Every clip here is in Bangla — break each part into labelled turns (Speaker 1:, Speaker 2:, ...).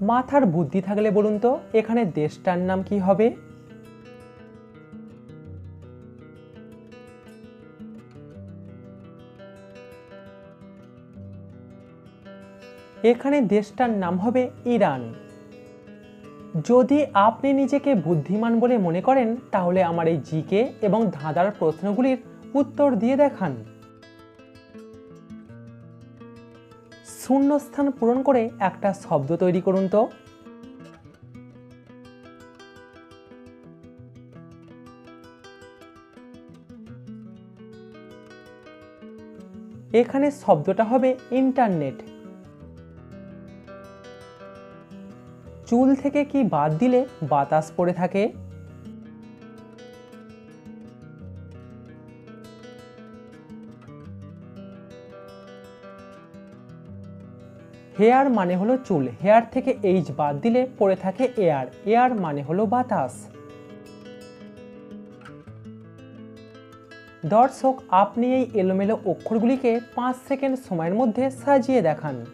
Speaker 1: মাথার বুদ্ধি থাকলে বলুন তো, এখানে দেশটার নাম কি হবে? এখানে দেশটার নাম হবে ইরান। যদি আপনি নিজেকে বুদ্ধিমান বলে মনে করেন, তাহলে আমার এই জিকে এবং ধাঁধার প্রশ্নগুলির উত্তর দিয়ে দেখান। শূন্যস্থান পূরণ করে একটা শব্দ তৈরি করুন তো। এখানে শব্দটা হবে ইন্টারনেট। চুল থেকে কি বাদ দিলে বাতাস পড়ে থাকে? হেয়ার মানে হলো চুল। হেয়ার থেকে এইচ বাদ দিলে পড়ে থাকে এয়ার। এয়ার মানে হলো বাতাস। দর্শক, আপনি এই এলোমেলো অক্ষরগুলিকে পাঁচ সেকেন্ড সময়ের মধ্যে সাজিয়ে দেখান।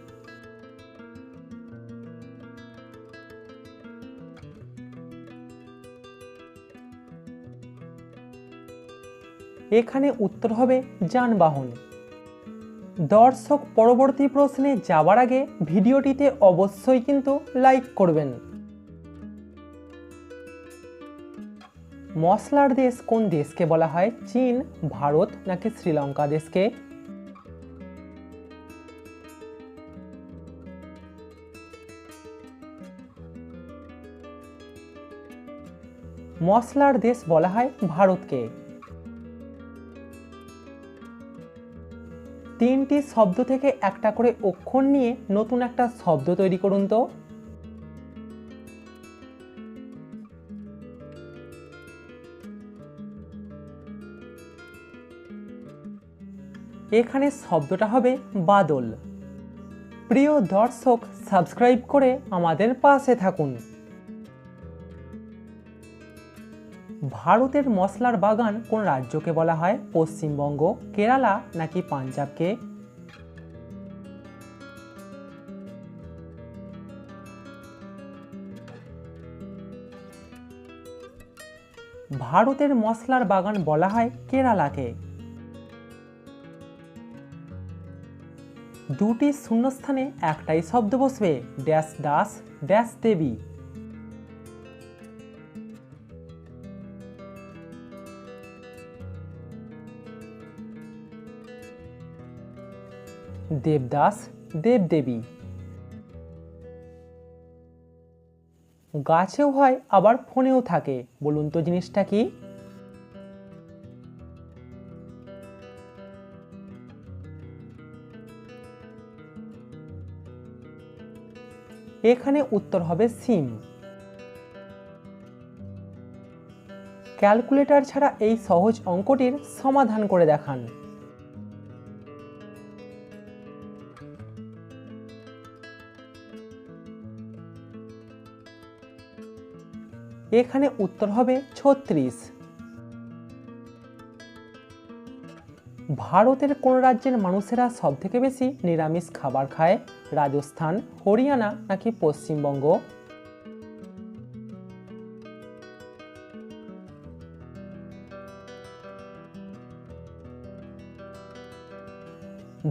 Speaker 1: এখানে উত্তর হবে যানবাহন। দর্শক পরবর্তী প্রশ্নে যাওয়ার আগে ভিডিওটিতে অবশ্যই কিন্তু লাইক করবেন। মশলার দেশ কোন দেশকে বলা হয়? চীন, ভারত নাকি শ্রীলঙ্কা দেশকে? মশলার দেশ বলা হয় ভারতকে। তিনটি শব্দ থেকে একটা করে অক্ষর নিয়ে নতুন একটা শব্দ তৈরি করুন তো। এখানে শব্দটা হবে বাদল। প্রিয় দর্শক, সাবস্ক্রাইব করে আমাদের পাশে থাকুন। ভারতের মশলার বাগান কোন রাজ্যকে বলা হয়? পশ্চিমবঙ্গ, কেরালা নাকি পাঞ্জাবকে? ভারতের মশলার বাগান বলা হয় কেরালাকে। দুটি শূন্যস্থানে একটাই শব্দ বসবে, ড্যাশ দাস, ড্যাশ দেবী। দেবদাস, দেবদেবী। গাছেও হয়, আবার ফোনেও থাকে। বলুন তো জিনিসটা কি? এখানে উত্তর হবে সিম। ক্যালকুলেটর ছাড়া এই সহজ অঙ্কটির সমাধান করে দেখান। এখানে উত্তর হবে ছত্রিশ। ভারতের কোন রাজ্যের মানুষেরা সব থেকে বেশি নিরামিষ খাবার খায়? রাজস্থান, হরিয়ানা নাকি পশ্চিমবঙ্গ?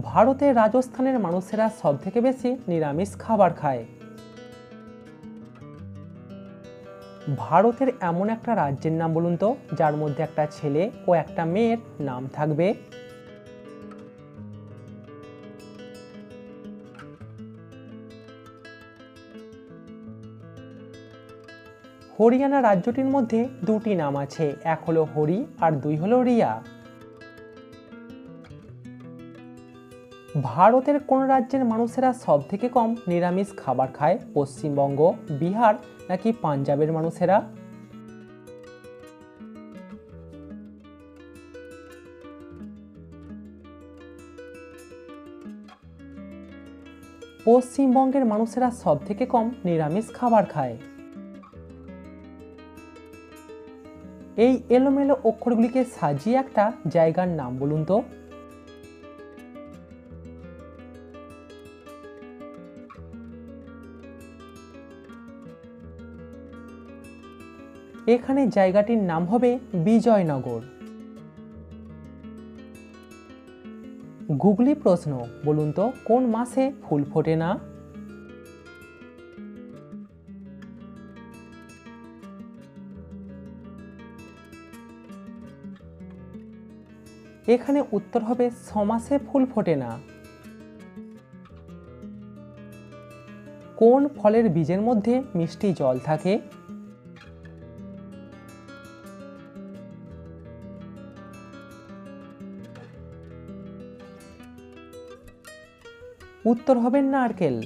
Speaker 1: ভারতের রাজস্থানের মানুষেরা সব থেকে বেশি নিরামিষ খাবার খায়? ভারতের এমন একটা রাজ্যের নাম বলুন তো, যার মধ্যে একটা ছেলে ও একটা মেয়ের নাম থাকবে। হরিয়ানা রাজ্যটির মধ্যে দুটি নাম আছে, এক হলো হরি আর দুই হলো রিয়া। ভারতের কোন রাজ্যের মানুষেরা সব থেকে কম নিরামিষ খাবার খায়? পশ্চিমবঙ্গ, বিহার নাকি পাঞ্জাবের মানুষেরা? পশ্চিমবঙ্গের মানুষেরা সব থেকে কম নিরামিষ খাবার খায়? এই এলোমেলো অক্ষরগুলিকে সাজিয়ে একটা জায়গার নাম বলুন তো। এখানে জায়গাটির নাম হবে বিজয়নগর। গুগলি প্রশ্ন, বলুন তো, কোন মাসে ফুল ফোটে না? এখানে উত্তর হবে, ছমাসে ফুল ফোটে না। কোন ফলের বীজের মধ্যে মিষ্টি জল থাকে? উত্তর হবে নারকেল।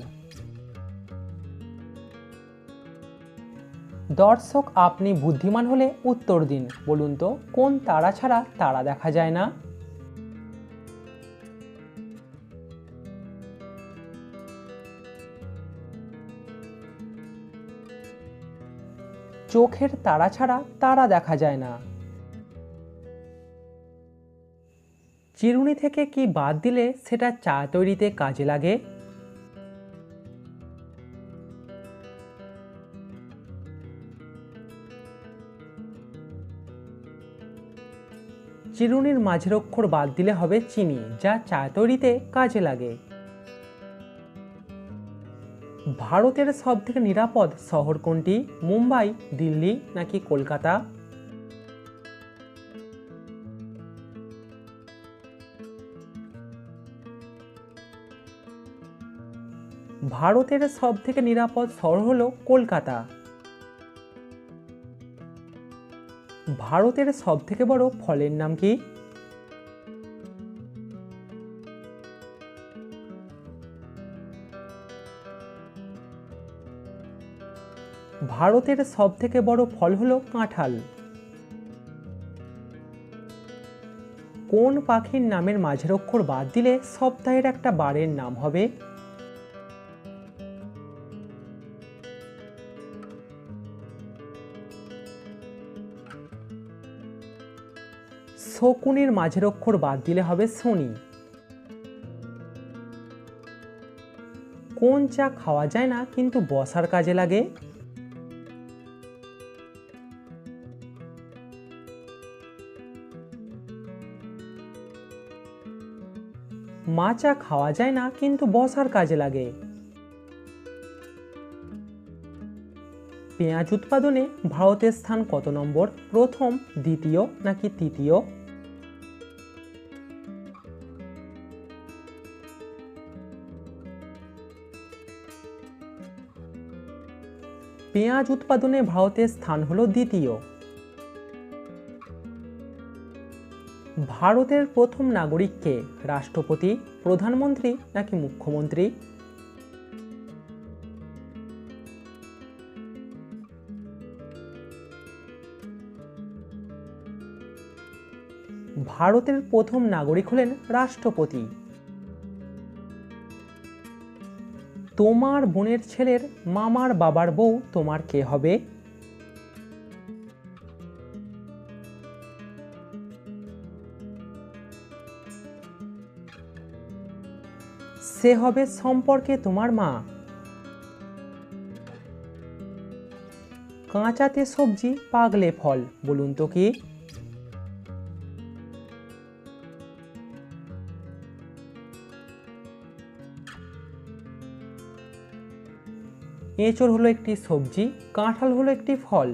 Speaker 1: দর্শক, আপনি বুদ্ধিমান হলে উত্তর দিন। বলুন তো, কোন তারা ছাড়া তারা দেখা যায় না? চোখের তারা ছাড়া তারা দেখা যায় না। চিরুনি থেকে কি বাদ দিলে সেটা চা তৈরিতে কাজে লাগে? চিরুনির মাঝের অক্ষর বাদ দিলে হবে চিনি, যা চা তৈরিতে কাজে লাগে। ভারতের সবথেকে নিরাপদ শহর কোনটি? মুম্বাই, দিল্লি নাকি কলকাতা? ভারতের সবথেকে নিরাপদ শহর হলো কলকাতা। ভারতের সবথেকে বড় ফলের নাম কি? ভারতের সবথেকে বড় ফল হলো কাঁঠাল। কোন পাখির নামের মাঝের অক্ষর বাদ দিলে সপ্তাহের একটা বারের নাম হবে শকুনের মাঝের অক্ষর বাদ দিলে হবে শনি। কোন চা খাওয়া যায় না, কিন্তু বসার কাজে লাগে? মা চা খাওয়া যায় না, কিন্তু বসার কাজে লাগে। পেঁয়াজ উৎপাদনে ভারতের স্থান কত নম্বর? প্রথম, দ্বিতীয় নাকি তৃতীয়? পেঁয়াজ উৎপাদনে ভারতের স্থান হলো দ্বিতীয়। ভারতের প্রথম নাগরিককে রাষ্ট্রপতি, প্রধানমন্ত্রী নাকি মুখ্যমন্ত্রী? ভারতের প্রথম নাগরিক হলেন রাষ্ট্রপতি। তোমার বোনের ছেলের মামার বাবার বউ তোমার কে হবে? সে হবে সম্পর্কে তোমার মা। কাঁচাতে সবজি পাগলে ফল, বলুন তো কি? এঁচড় হলো একটি সবজি কাঁঠাল হলো একটি ফল।